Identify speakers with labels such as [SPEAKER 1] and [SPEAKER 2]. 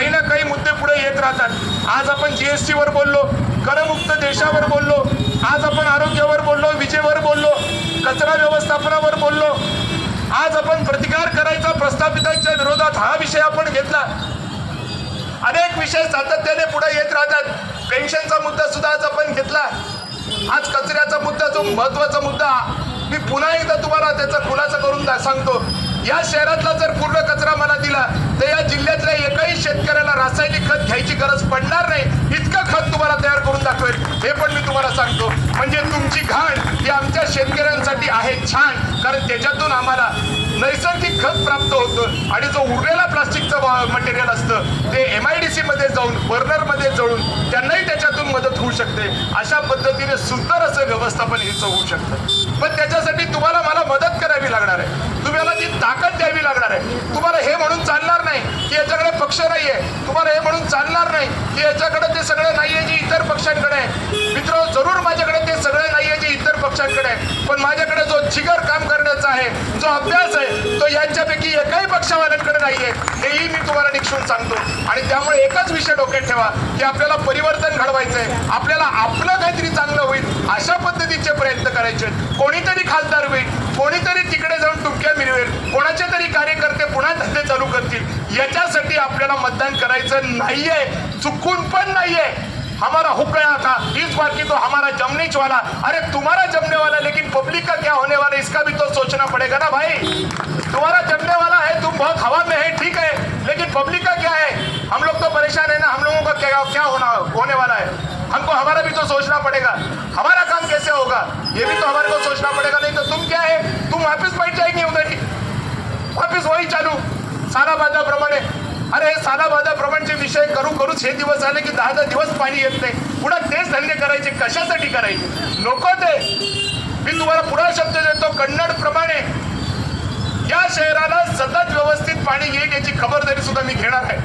[SPEAKER 1] काही ना काही मुद्दे पुढे येत राहतात. आज आपण जीएसटी वर बोललो करमुक्त देशावर बोललो आज आपण आरोग्यावर बोललो विजेवर बोललो कचरा व्यवस्थापनावर बोललो आज आपण प्रतिकार करायचा प्रस्थापितांच्या विरोधात हा विषय आपण घेतला. अनेक विषय सातत्याने पुढे येत राहतात. पेन्शनचा मुद्दा सुद्धा आज आपण घेतला. आज कचऱ्याचा मुद्दा जो महत्त्वाचा मुद्दा मी पुन्हा एकदा तुम्हाला त्याचा खुलासा करून सांगतो. या शहरातला जर पूर्ण कचरा मला दिला तर या जिल्ह्यात एकही शेतकऱ्याला रासायनिक खत घ्यायची गरज पडणार नाही इतकं खत तुम्हाला तयार करून दाखवेल हे पण मी तुम्हाला सांगतो म्हणजे तुमची घाण ही आमच्या शेतकऱ्यांसाठी आहे छान. कारण त्याच्यातून आम्हाला नैसर्गिक खत प्राप्त होतं आणि जो उरलेला प्लास्टिकचं मटेरियल असतं ते एम आय डी सीमध्ये जाऊन बर्नरमध्ये जळून त्यांनाही त्याच्यातून मदत होऊ शकते. अशा पद्धतीने सुंदर असं व्यवस्थापन हिचं होऊ शकतं. पण त्याच्यासाठी तुम्हाला मला मदत करावी लागणार आहे. तुम्हाला ती ताकद द्यावी लागणार आहे. तुम्हाला हे म्हणून चालणार नाही की याच्याकडे पक्ष नाही आहे तुम्हाला हे म्हणून चालणार नाही की याच्याकडे ते सगळं नाही आहे जी इतर पक्षांकडे आहे मित्र जरूर माझ्याकडे ते सगळं नाही आहे जे इतर पक्षांकडे आहे पण माझ्याकडे जो जिगर काम करण्याचा आहे जो अभ्यास आहे तो यांच्यापैकी एकही पक्षावाल्यांकडे नाहीये. हेही मी तुम्हाला निक्षून सांगतो. आणि त्यामुळे एकच विषय डोक्यात ठेवा की आपल्याला परिवर्तन घडवायचं आहे आपल्याला आपलं काहीतरी चांगलं होईल अशा पद्धतीचे प्रयत्न करायचे कोणीतरी खासदार होईल कोणीतरी तिकडे जाऊन टुमक्या मिरवेल कोणाचे तरी कार्यकर्ते पुन्हा धंदे चालू करतील. याच्यासाठी आपल्याला मतदान करायचं नाहीये चुकून पण नाहीये. हमारा हुक्का था इस बार की तो हमारा जमनीच वाला अरे तुम्हारा जमने वाला लेकिन पब्लिक का क्या होने वाला इसका भी तो देगा ना भाई? तुम्हारा जमने वाला है तुम बहुत हवा में है ठीक है लेकिन पब्लिक का क्या है? हम लोग तो परेशान है ना हम लोगों का क्या क्या होना होने वाला है? हमको हमारा भी तो सोचना पड़ेगा। हमारा काम कैसे होगा? ये भी तो हमारे को सोचना पड़ेगा नहीं तो तुम क्या है? तुम वापस बैठ जाएंगे उधर ही। वापस वही चालू। साला प्रमाणे अरे साला प्रमाणचे विषय करू करूच हे दिवस आले की दहा दहा दिवस पाणी येत नाही. पुढे तेच धंदे करायचे कशासाठी करायचे? नको ते. मी तुम्हाला पुढा शब्द देतो कन्नड शहराला सतत व्यवस्थित पाणी येईल याची खबरदारी सुद्धा मी घेणार आहे.